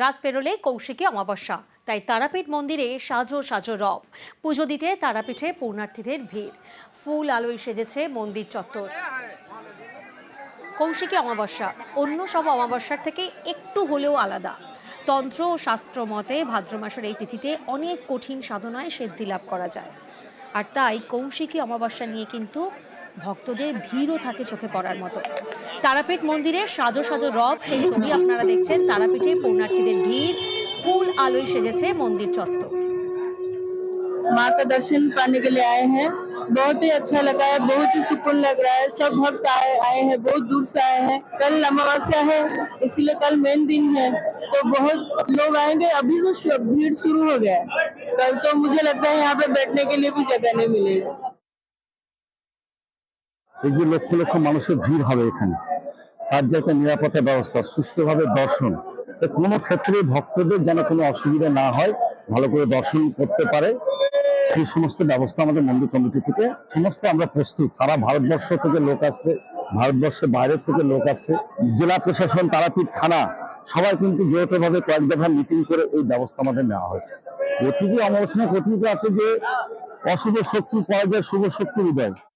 রাত পেরোলে কৌশিকী অমাবস্যা, তাই তারাপীঠ মন্দিরে সাজো সাজো রব। পুজো দিতে তারাপীঠে পূর্ণার্থীদের ভিড়। ফুল আলোয় সেজেছে মন্দির চত্বর। কৌশিকী অমাবস্যা অন্য সব অমাবস্যার থেকে একটু হলেও আলাদা। তন্ত্র ও শাস্ত্র মতে ভাদ্র মাসের এই তিথিতে অনেক কঠিন সাধনায় সিদ্ধি লাভ করা যায়। আর তাই কৌশিকী অমাবস্যা নিয়ে কিন্তু ভক্তদের ভিড়ও থাকে চোখে পড়ার মতো। তারাপীঠ মন্দিরের সাজো সাজো রব সেই ছবি আপনারা দেখছেন তারাপীঠে পূর্ণার্থীদের ভিড় ফুল আলোয় সেজেছে মন্দির চত্বর माँ का दर्शन पाने के लिए आए हैं बहुत ही अच्छा लगा है बहुत ही सुकून लग रहा है सब भक्त आए आए हैं बहुत दूर से आए हैं कल अमावस्या है इसलिए कल मेन दिन है तो बहुत लोग आएंगे अभी से शु- भीड़ शुरू हो गया है कल तो मुझे लगता है यहाँ पे बैठने के लिए भी जगह नहीं मिलेगी এই যে লক্ষ লক্ষ মানুষের ভিড় হবে এখানে তার যে একটা নিরাপত্তা ব্যবস্থা, সুস্থভাবে দর্শন। কোনো ক্ষেত্রে ভক্তদের যেন কোনো অসুবিধা না হয়, ভালো করে দর্শন করতে পারে। সেই সমস্ত ব্যবস্থা আমাদের মন্দির কমিটি থেকে, সমস্ত আমরা প্রস্তুত। সারা ভারতবর্ষ থেকে লোক আসছে, ভারতবর্ষের বাইরের থেকে লোক আসছে। জেলা প্রশাসন, তারাপীঠ, থানা, সবাই কিন্তু যৌথভাবে কয়েক দফা মিটিং করে এই ব্যবস্থা আমাদের নেওয়া হয়েছে। অতীতে অমাবস্যা কথিত আছে যে, অশুভ শক্তি পাওয়া যায় শুভ শক্তির উদয়।